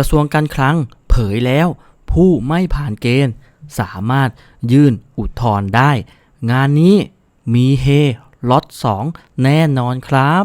ระทรวงการคลังเผยแล้ว ผู้ไม่ผ่านเกณฑ์ สามารถยื่นอุทธรณ์ได้ งานนี้มีเฮล็อต2แน่นอนครับ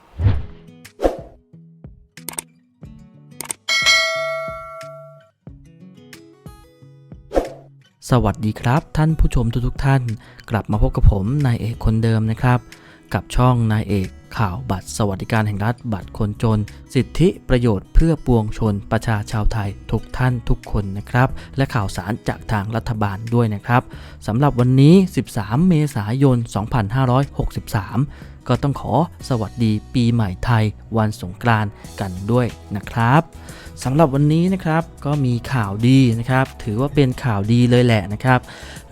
สวัสดีครับท่านผู้ชมทุกๆท่าน กลับมาพบกับผมนายเอกคนเดิมนะครับ กับช่องนายเอกข่าวบัตรสวัสดิการแห่งรัฐบัตรคนจน สิทธิประโยชน์เพื่อปวงชนประชาชาวไทยทุกท่านทุกคนนะครับ และข่าวสารจากทางรัฐบาลด้วยนะครับสำหรับวันนี้ 13 เมษายน 2563 ก็ต้องขอสวัสดีปีใหม่ไทยวันสงกรานต์กันด้วยนะครับ สำหรับวันนี้นะครับก็มีข่าวดีนะครับ ถือว่าเป็นข่าวดีเลยแหละนะครับ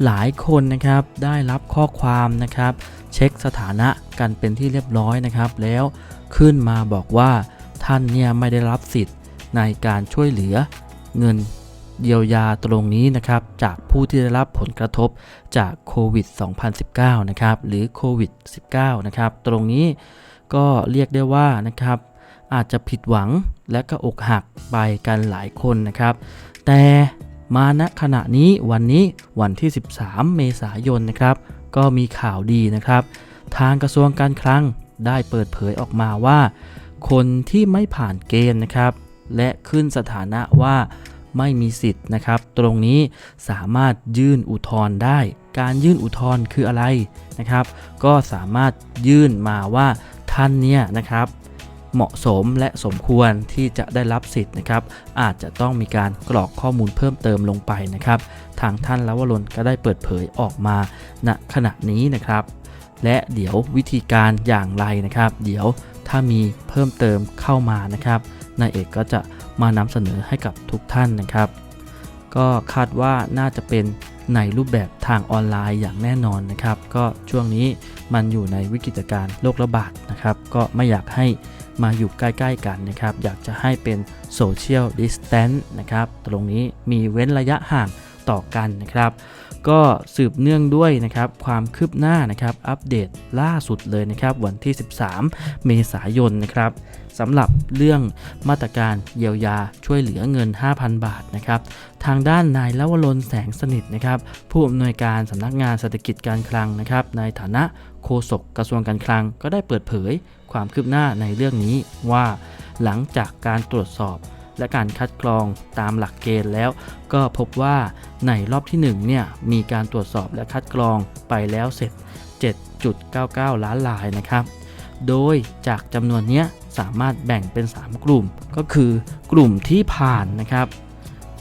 หลายคนนะครับได้รับข้อความนะครับ เช็คสถานะกันเป็นที่เรียบร้อยนะครับ แล้วขึ้นมาบอกว่าท่านเนี่ยไม่ได้รับสิทธิ์ในการช่วยเหลือเงินเยียวยาตรงนี้นะครับจากผู้ที่ได้รับผลกระทบจากโควิด 2019 นะครับหรือโควิด 19 นะครับตรงนี้ก็เรียกได้ว่านะครับ อาจจะผิดหวังและก็อกหักไปกันหลายคนนะครับ แต่มาณขณะนี้วันนี้วันที่ 13 เมษายนนะครับ ก็มีข่าวดีนะครับ ทางกระทรวงการคลังได้เปิดเผยออกมาว่า คนที่ไม่ผ่านเกณฑ์นะครับ และขึ้นสถานะว่าไม่มีสิทธิ์นะครับ ตรงนี้สามารถยื่นอุทธรณ์ได้ การยื่นอุทธรณ์คืออะไรนะครับ ก็สามารถยื่นมาว่าท่านเนี่ยนะครับ เหมาะสมและสมควรที่จะได้รับสิทธิ์นะครับ อาจจะต้องมีการกรอกข้อมูลเพิ่มเติมลงไปนะครับ ทางท่านลวรนก็ได้เปิดเผยออกมาณขณะนี้นะครับ และเดี๋ยววิธีการอย่างไรนะครับ เดี๋ยวถ้ามีเพิ่มเติมเข้ามานะครับนายเอกก็จะมานำเสนอให้กับทุกท่านนะครับ ก็คาดว่าน่าจะเป็นในรูปแบบทางออนไลน์อย่างแน่นอนนะครับ ก็ช่วงนี้มันอยู่ในวิกฤตการณ์โรคระบาดนะครับ ก็ไม่อยากให้ มาอยู่ใกล้ๆกันนะครับ อยากจะให้เป็นโซเชียลดิสแตนต์นะครับ ตรงนี้มีเว้นระยะห่างต่อกันนะครับ ก็สืบเนื่องด้วยนะครับ ความคืบหน้านะครับ อัปเดตล่าสุดเลยนะครับ วันที่ 13 เมษายนนะครับสำหรับเรื่องมาตรการเยียวยาช่วยเหลือเงิน 5,000 บาทนะครับ ทางด้านนายลวรนแสงสนิทนะครับ ผู้อำนวยการสำนักงานเศรษฐกิจการคลังนะครับ ในฐานะโฆษกกระทรวงการคลังก็ได้เปิดเผย ความคืบหน้าในเรื่องนี้ว่า หลังจากการตรวจสอบและการคัดกรองตามหลักเกณฑ์แล้ว ก็พบว่าในรอบที่1เนี่ยมีการตรวจสอบและคัดกรองไปแล้วเสร็จ 7.99 ล้านลายนะครับ โดยจากจำนวนเนี้ยสามารถแบ่งเป็น 3 กลุ่ม ก็คือกลุ่มที่ผ่านนะครับ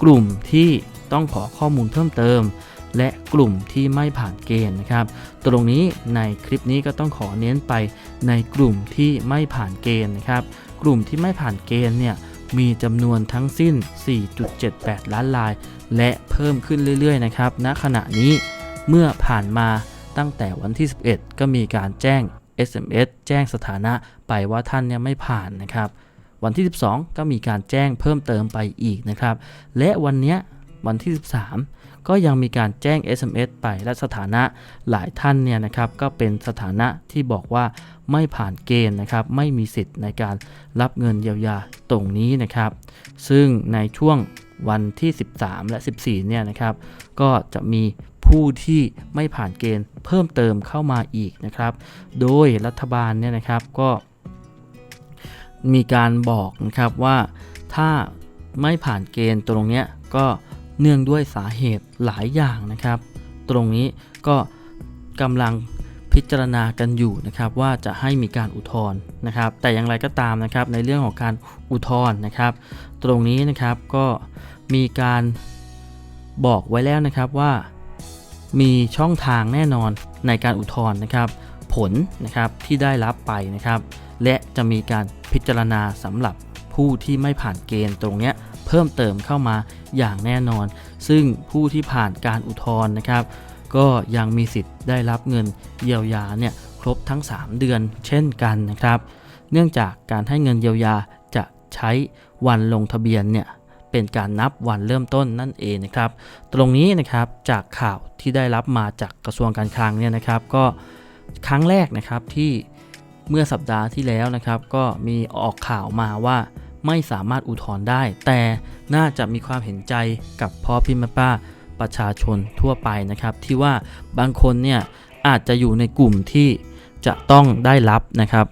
กลุ่มที่ต้องขอข้อมูลเพิ่มเติม และกลุ่มที่ไม่ผ่านเกณฑ์นะครับ ตรงนี้ในคลิปนี้ก็ต้องขอเน้นไปในกลุ่มที่ไม่ผ่านเกณฑ์นะครับ กลุ่มที่ไม่ผ่านเกณฑ์เนี่ยมีจำนวนทั้งสิ้น 4.78 ล้านลาย และเพิ่มขึ้นเรื่อยๆนะครับ ณ ขณะนี้เมื่อผ่านมาตั้งแต่วันที่ 11 ก็มีการแจ้ง SMS แจ้งสถานะไปว่าท่านเนี่ยไม่ผ่านนะครับ วันที่ 12 ก็มีการแจ้งเพิ่มเติมไปอีกนะครับ และวันเนี้ย วันที่ 13 ก็ยังมีการแจ้ง SMS ไปและสถานะหลายท่านเนี่ยนะครับก็เป็นสถานะที่บอกว่าไม่ผ่านเกณฑ์นะครับไม่มีสิทธิ์ในการรับเงินเยียวยาตรงนี้นะครับ ซึ่งในช่วงวันที่ 13 และ 14 เนี่ยนะครับ ก็จะมีผู้ที่ไม่ผ่านเกณฑ์เพิ่มเติมเข้ามาอีกนะครับ โดยรัฐบาลเนี่ยนะครับก็มีการบอกนะครับว่าถ้าไม่ผ่านเกณฑ์ตรงเนี้ยก็ เนื่องด้วยสาเหตุหลายอย่างนะครับ ตรงนี้ก็กำลังพิจารณากันอยู่นะครับว่าจะให้มีการอุทธรณ์นะครับ แต่อย่างไรก็ตามนะครับในเรื่องของการอุทธรณ์นะครับ ตรงนี้นะครับก็มีการบอกไว้แล้วนะครับว่ามีช่องทางแน่นอนในการอุทธรณ์นะครับ ผลนะครับที่ได้รับไปนะครับ และจะมีการพิจารณาสำหรับผู้ที่ไม่ผ่านเกณฑ์ตรงเนี้ย เพิ่มเติมเข้ามาอย่างแน่นอน ซึ่งผู้ที่ผ่านการอุทธรณ์นะครับ ก็ยังมีสิทธิ์ได้รับเงินเยียวยาเนี่ยครบทั้ง 3 เดือนเช่นกันนะครับ เนื่องจากการให้เงินเยียวยาจะใช้วันลงทะเบียนเนี่ยเป็นการนับวันเริ่มต้นนั่นเองนะครับ ตรงนี้นะครับจากข่าวที่ได้รับมาจากกระทรวงการคลังเนี่ยนะครับก็ครั้งแรกนะครับที่เมื่อสัปดาห์ที่แล้วนะครับ ก็มีออกข่าวมาว่า ไม่สามารถอุทธรณ์ได้ แต่น่าจะมีความเห็นใจกับพ่อพี่แม่ป้าประชาชนทั่วไปนะครับ ที่ว่าบางคนเนี่ยอาจจะอยู่ในกลุ่มที่จะต้องได้รับนะครับ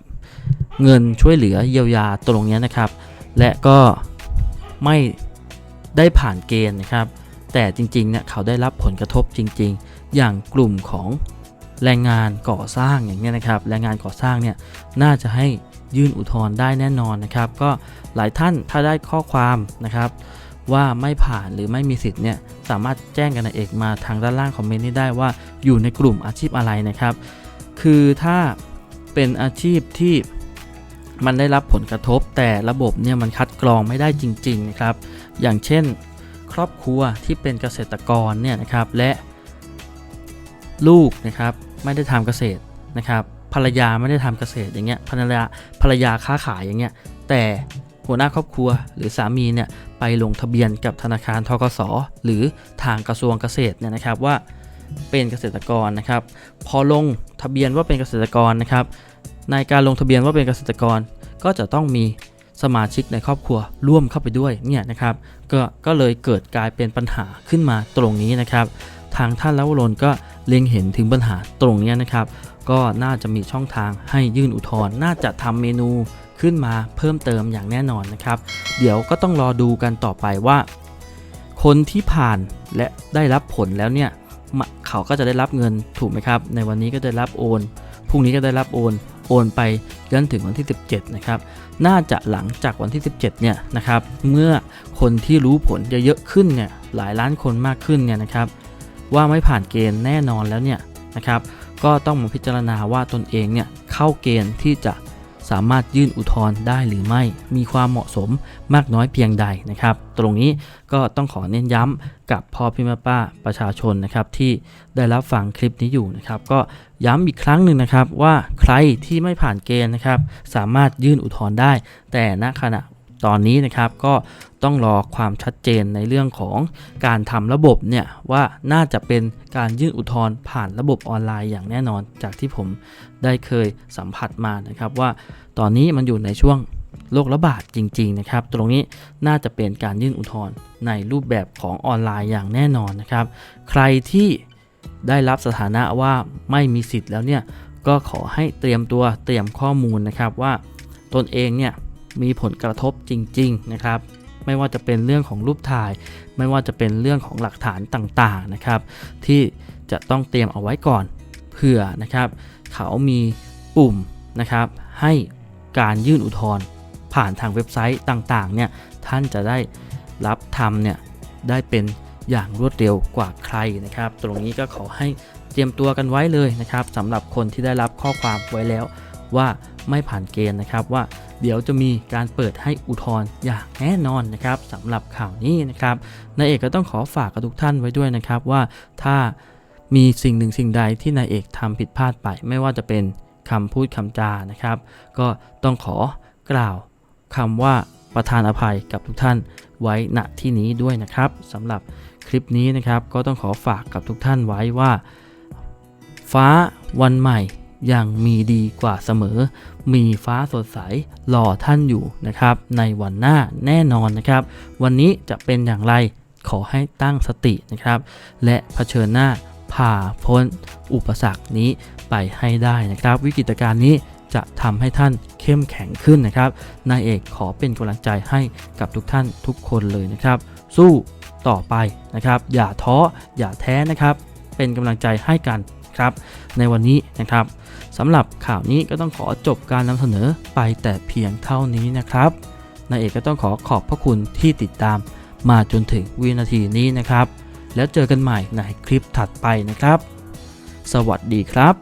เงินช่วยเหลือเยียวยาตรงนี้นะครับ และก็ไม่ได้ผ่านเกณฑ์นะครับ แต่จริงๆเนี่ยเขาได้รับผลกระทบจริง ๆ อย่างกลุ่มของ แรงงานก่อสร้างอย่างเงี้นะครับแรงงานก่อสร้างเนี่ยน่าจะให้ยื่นอุทธรณ์ได้แน่นอนนะครับ ก็หลายท่านถ้าได้ข้อความนะครับ ว่าไม่ผ่านหรือไม่มีสิทธิ์เนี่ยสามารถแจ้งกันในเอกมาทางด้านล่างคอมเมนต์นี้ได้ว่าอยู่ในกลุ่มอาชีพอะไรนะครับ คือถ้าเป็นอาชีพที่มันได้รับผลกระทบแต่ระบบเนี่ยมันคัดกรองไม่ได้จริงๆนะครับ อย่างเช่น ครอบครัวที่เป็นเกษตรกรเนี่ยนะครับและลูกนะครับ ไม่ได้ทำเกษตรนะครับภรรยาไม่ได้ทำเกษตรอย่างเงี้ยภรรยาภรรยาค้าขายอย่างเงี้ยแต่หัวหน้าครอบครัวหรือสามีเนี่ยไปลงทะเบียนกับธนาคารทกสหรือทางกระทรวงเกษตรเนี่ยนะครับว่าเป็นเกษตรกรนะครับ พอลงทะเบียนว่าเป็นเกษตรกรนะครับ ในการลงทะเบียนว่าเป็นเกษตรกร ก็จะต้องมีสมาชิกในครอบครัวร่วมเข้าไปด้วยเนี่ยนะครับก็ก็เลยเกิดกลายเป็นปัญหาขึ้นมาตรงนี้นะครับ ทางท่านแล้วรนก็เล็งเห็นถึงปัญหาตรงนี้นะครับ ก็น่าจะมีช่องทางให้ยื่นอุทธรณ์น่าจะทำเมนูขึ้นมาเพิ่มเติมอย่างแน่นอนนะครับ เดี๋ยวก็ต้องรอดูกันต่อไปว่า คนที่ผ่านและได้รับผลแล้วเนี่ยเขาก็จะได้รับเงินถูกไหมครับ ในวันนี้ก็ได้รับโอนพรุ่งนี้ก็ได้รับโอนโอนไปจนถึงวันที่ 17 นะครับ น่าจะหลังจากวันที่ 17 เนี่ยนะครับ เมื่อคนที่รู้ผลเยอะๆขึ้นเนี่ย หลายล้านคนมากขึ้นเนี่ยนะครับ ว่าไม่ผ่านเกณฑ์แน่นอนแล้วเนี่ยนะครับ ก็ต้องมาพิจารณาว่าตนเองเนี่ยเข้าเกณฑ์ที่จะสามารถยื่นอุทธรณ์ได้หรือไม่ มีความเหมาะสมมากน้อยเพียงใดนะครับ ตรงนี้ก็ต้องขอเน้นย้ำกับพ่อพี่แม่ป้าประชาชนนะครับที่ได้รับฟังคลิปนี้อยู่นะครับ ก็ย้ำอีกครั้งหนึ่งนะครับว่าใครที่ไม่ผ่านเกณฑ์นะครับ สามารถยื่นอุทธรณ์ได้ แต่ณขณะ ตอนนี้นะครับก็ต้องรอความชัดเจนในเรื่องของการทำระบบเนี่ยว่าน่าจะเป็นการยื่นอุทธรณ์ผ่านระบบออนไลน์อย่างแน่นอน จากที่ผมได้เคยสัมผัสมานะครับว่าตอนนี้มันอยู่ในช่วงโรคระบาดจริง ๆ นะครับ ตรงนี้น่าจะเป็นการยื่นอุทธรณ์ในรูปแบบของออนไลน์อย่างแน่นอนนะครับ ใครที่ได้รับสถานะว่าไม่มีสิทธิ์แล้วเนี่ยก็ขอให้เตรียมตัวเตรียมข้อมูลนะครับว่าตนเองเนี่ย มีผลกระทบจริง ๆ นะครับ ไม่ว่าจะเป็นเรื่องของรูปถ่าย ไม่ว่าจะเป็นเรื่องของหลักฐานต่างๆนะครับ ที่จะต้องเตรียมเอาไว้ก่อนเผื่อนะครับ เขามีปุ่มนะครับให้การยื่นอุทธรณ์ผ่านทางเว็บไซต์ต่างๆเนี่ยท่านจะได้รับทำเนี่ยได้เป็นอย่างรวดเร็วกว่าใครนะครับ ตรงนี้ก็ขอให้เตรียมตัวกันไว้เลยนะครับสำหรับคนที่ได้รับข้อความไว้แล้วว่าไม่ผ่านเกณฑ์นะครับว่า เดี๋ยวจะมีการเปิดให้อุทธรณ์อย่างแน่นอนนะครับสำหรับข่าวนี้นะครับนายเอกก็ต้องขอฝากกับทุกท่านไว้ด้วยนะครับว่าถ้ามีสิ่งหนึ่งสิ่งใดที่นายเอกทำผิดพลาดไป ไม่ว่าจะเป็นคำพูดคำจานะครับ ก็ต้องขอกล่าวคำว่าประทานอภัยกับทุกท่านไว้ณที่นี้ด้วยนะครับสำหรับคลิปนี้นะครับ ก็ต้องขอฝากกับทุกท่านไว้ว่า ฟ้าวันใหม่ ยังมีดีกว่าเสมอ มีฟ้าสดใสรอท่านอยู่นะครับ ในวันหน้าแน่นอนนะครับ วันนี้จะเป็นอย่างไรขอให้ตั้งสตินะครับ และเผชิญหน้าผ่าพ้นอุปสรรคนี้ไปให้ได้นะครับ วิกฤตการณ์นี้จะทำให้ท่านเข้มแข็งขึ้นนะครับนายเอกขอเป็นกำลังใจให้กับทุกท่านทุกคนเลยนะครับ สู้ต่อไปนะครับ อย่าท้ออย่าแท้นะครับ เป็นกำลังใจให้กันครับ ในวันนี้นะครับ สำหรับข่าวนี้ก็ต้องขอจบการนำเสนอไปแต่เพียงเท่านี้นะครับนายเอกก็ต้องขอขอบพระคุณที่ติดตามมาจนถึงวินาทีนี้นะครับ แล้วเจอกันใหม่ในคลิปถัดไปนะครับ สวัสดีครับ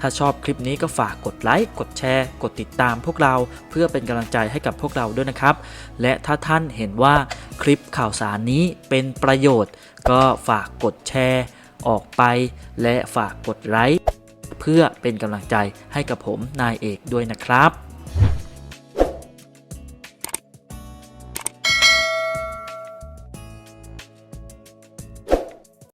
ถ้าชอบคลิปนี้ก็ฝากกดไลค์กดแชร์ กดติดตามพวกเราเพื่อเป็นกำลังใจให้กับพวกเราด้วยนะครับ และถ้าท่านเห็นว่าคลิปข่าวสารนี้เป็นประโยชน์ ก็ฝากกดแชร์ ออกไป และฝากกดไลค์ พื่อเป็นกำลังใจให้กับผมนายเอกด้วยนะครับ